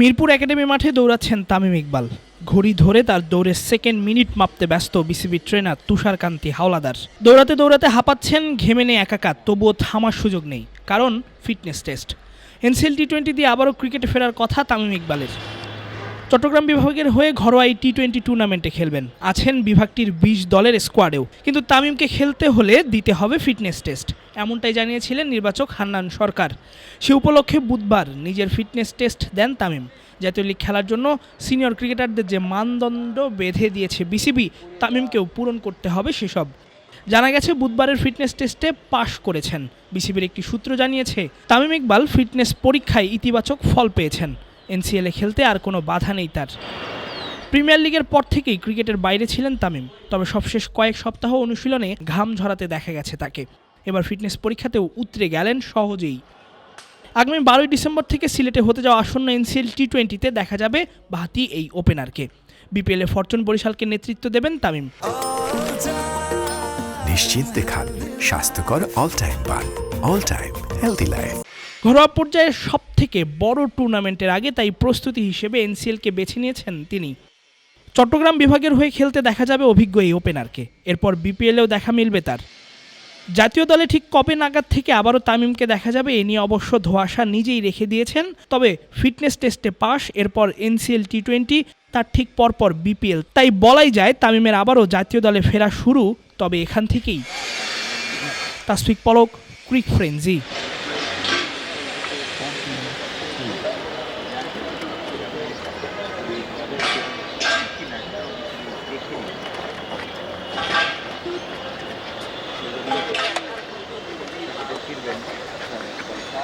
Mirpur academy মাঠে দৌড়াচ্ছেন তামিম ইকবাল। ঘড়ি ধরে তার দৌড়ের সেকেন্ড মিনিট মাপতে ব্যস্ত বিসিবি ট্রেনার তুষারকান্তি হাওলাদার। দৌড়াতে দৌড়াতে হাঁপাচ্ছেন, ঘেমে নেই একাকার তবুও থামার সুযোগ নেই, কারণ fitness test NCL T twenty দিয়ে আবারও ক্রিকেটে ফেরার কথা তামিম ইকবালের। চট্টগ্রাম বিভাগের হয়ে ঘরোয়া এই টি টোয়েন্টি টুর্নামেন্টে খেলবেন। আছেন বিভাগটির বিশ দলের স্কোয়াডেও কিন্তু তামিমকে খেলতে হলে দিতে হবে ফিটনেস টেস্ট এমনটাই জানিয়েছিলেন নির্বাচক হান্নান সরকার। সে উপলক্ষে বুধবার নিজের ফিটনেস টেস্ট দেন তামিম। জাতীয় লিগ খেলার জন্য সিনিয়র ক্রিকেটারদের যে মানদণ্ড বেঁধে দিয়েছে বিসিবি তামিমকেও পূরণ করতে হবে সেসব। জানা গেছে, বুধবারের ফিটনেস টেস্টে পাশ করেছেন। বিসিবির একটি সূত্র জানিয়েছে, তামিম ইকবাল ফিটনেস পরীক্ষায় ইতিবাচক ফল পেয়েছেন। এনসিএলে খেলতে আর কোনো বাধা নেই তার। প্রিমিয়ার লিগের পর থেকেই ক্রিকেটের বাইরে ছিলেন তামিম, তবে সবশেষ কয়েক সপ্তাহ অনুশীলনে ঘাম ঝরাতে দেখা গেছে তাকে। এবার ফিটনেস পরীক্ষাতেও উতরে গেলেন সহজেই। আগামী বারোই ডিসেম্বর থেকে সিলেটে হতে যাওয়া আসন্ন এনসিএল টি টোয়েন্টিতে দেখা যাবে বাহাতি এই ওপেনারকে। বিপিএলে ফরচুন বরিশালকে নেতৃত্ব দেবেন তামিম। নিশ্চিন্তে খান, স্বাস্থ্যকর অল টাইম পান অল টাইম হেলদি লাইফ ঘরোয়া পর্যায়ে সব থেকে বড় টুর্নামেন্টের আগে তাই প্রস্তুতি হিসেবে এনসিএলকে বেছে নিয়েছেন তিনি। চট্টগ্রাম বিভাগের হয়ে খেলতে দেখা যাবে অভিজ্ঞ এই ওপেনারকে। এরপর বিপিএলেও দেখা মিলবে তার। জাতীয় দলে ঠিক কবে নাগাদ থেকে আবারও তামিমকে দেখা যাবে, এ নিয়ে অবশ্য ধোয়াশা নিজেই রেখে দিয়েছেন। তবে ফিটনেস টেস্টে পাস এরপর এনসিএল টি টোয়েন্টি তার ঠিক পরপর বিপিএল। তাই বলাই যায় তামিমের আবারও জাতীয় দলে ফেরা শুরু, তবে এখান থেকেই। তাসফিক পলক, ক্রিক ফ্রেন্জি